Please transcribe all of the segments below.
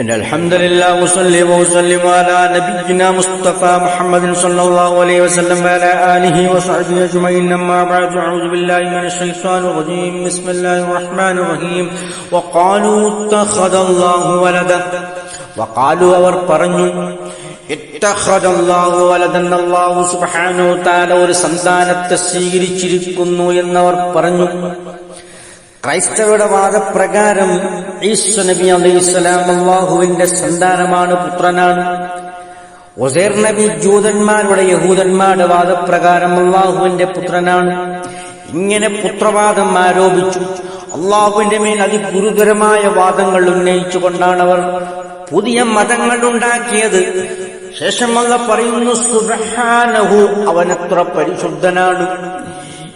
إن الحمد لله وصلي وسلم على نبينا مصطفى محمد صلى الله عليه وسلم وعلى آله وصحبه أجمعين أما بعد أعوذ بالله من الشيطان الرجيم بسم الله الرحمن الرحيم وقالوا اتخذ الله ولدا وقالوا അവർ പറഞ്ഞു اتخذ الله ولدا الله سبحانه وتعالى ഒരു സന്താനത്തെ സ്വീകരിച്ചിരിക്കുന്നു എന്നവർ പറഞ്ഞു ക്രൈസ്തവരുടെ വാദപ്രകാരം ഈശ്വ നബി അലൈഹിസ്സലാം അള്ളാഹുവിന്റെ സന്താനമാണ് പുത്രനാണ്. ഒസേർ നബി ജൂതന്മാരുടെ യഹൂദന്മാരുടെ വാദപ്രകാരം അള്ളാഹുവിന്റെ പുത്രനാണ്. ഇങ്ങനെ പുത്രവാദം ആരോപിച്ചു. അള്ളാഹുവിന്റെ മേൽ അതിഗുരുതരമായ വാദങ്ങൾ ഉന്നയിച്ചുകൊണ്ടാണ് അവർ പുതിയ മതങ്ങൾ ഉണ്ടാക്കിയത് ശേഷം പറയുന്നു സുബ്ഹാനഹു അവനത്ര പരിശുദ്ധനാണ്.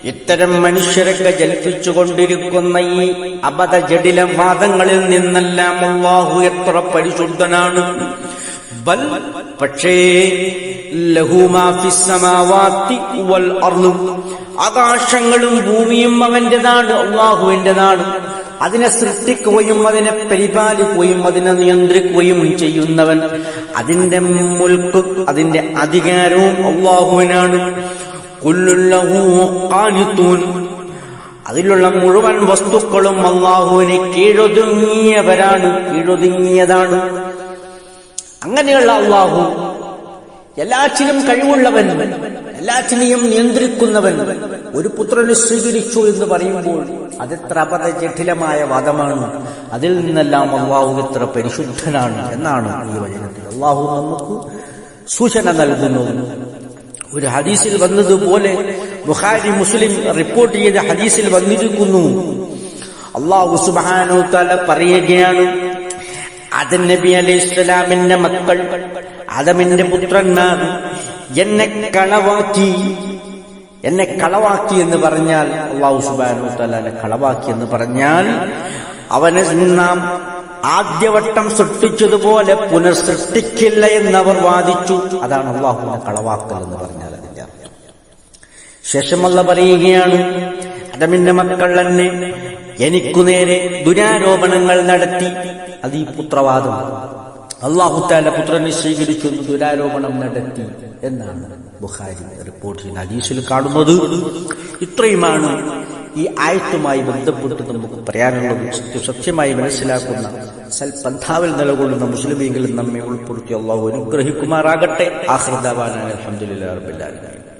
ഇത്തരം മനുഷ്യരൊക്കെ ജനിപ്പിച്ചുകൊണ്ടിരിക്കുന്ന ഈ അബദ്ധ ജടില വാദങ്ങളിൽ നിന്നെല്ലാം അള്ളാഹു എത്ര പരിശുദ്ധനാണ്. ബൽ പക്ഷേ ആകാശങ്ങളും ഭൂമിയും അവന്റേതാണ് അള്ളാഹുവിന്റേതാണ് അതിനെ സൃഷ്ടിക്കുകയും അതിനെ പരിപാലിക്കുകയും അതിനെ നിയന്ത്രിക്കുകയും ചെയ്യുന്നവൻ അതിന്റെ മുൽക്ക് അതിന്റെ അധികാരവും അള്ളാഹുവിനാണ് അതിലുള്ള മുഴുവൻ വസ്തുക്കളും അള്ളാഹുവിനെ കീഴൊതുങ്ങിയവരാണ് കീഴൊതുങ്ങിയതാണ്. അങ്ങനെയുള്ള അള്ളാഹു എല്ലാറ്റിനും കഴിവുള്ളവൻ എല്ലാറ്റിനെയും നിയന്ത്രിക്കുന്നവൻ ഒരു പുത്രനെ സ്വീകരിച്ചു എന്ന് പറയുമ്പോൾ അതെത്ര അപത ജഠിലമായ വാദമാണ്. അതിൽ നിന്നെല്ലാം അള്ളാഹു എത്ര പരിശുദ്ധനാണ് എന്നാണ് ഈ വചനത്തിൽ. അള്ളാഹു നമുക്ക് സൂചന നൽകുന്നു. ഒരു ഹദീസിൽ വന്നതുപോലെ ബുഖാരി മുസ്ലിം റിപ്പോർട്ട് ചെയ്ത ഹദീസിൽ വന്നിരിക്കുന്നു. അള്ളാഹു സുബാനു തല പറയുകയാണ് അത് നബി അലൈഹി ഇസ്ലാമിന്റെ മക്കൾ അതമിന്റെ പുത്രന്മാർ എന്നെ കളവാക്കി എന്നെ കളവാക്കി എന്ന് പറഞ്ഞാൽ അള്ളാഹു സുബാനു തലാനെ കളവാക്കി എന്ന് പറഞ്ഞാൽ അവനെ നാം ആദ്യവട്ടം സൃഷ്ടിച്ചതുപോലെ പുനഃസൃഷ്ടിക്കില്ല എന്നവർ വാദിച്ചു. അതാണ് അള്ളാഹുവിനെ കളവാക്കൽ എന്ന് പറഞ്ഞാൽ അതിന്റെ അർത്ഥം. പറയുകയാണ് അടമിന്റെ മക്കൾ തന്നെ എനിക്കു നേരെ ദുരാരോപണങ്ങൾ നടത്തി. അത് ഈ പുത്രവാദം. അള്ളാഹുത്താല പുത്രനെ സ്വീകരിച്ചു ദുരാരോപണം നടത്തി എന്നാണ് ബുഹാരി റിപ്പോർട്ട് ചെയ്യുന്ന ഹദീസിൽ കാണുന്നത്. ഇത്രയുമാണ് ഈ ആയത്തുമായി ബന്ധപ്പെട്ട് നമുക്ക് പറയാനുള്ളത് സത്യമായി മനസ്സിലാക്കുന്ന സൽപന്ഥാവിൽ നിലകൊള്ളുന്ന മുസ്ലിമീങ്ങളിൽ നമ്മെ ഉൾപ്പെടുത്തി അള്ളാഹു അനുഗ്രഹിക്കുമാറാകട്ടെ. ആഹ്റദാവാനാണ് അലഹമുല്ലാ റബില്ലാലും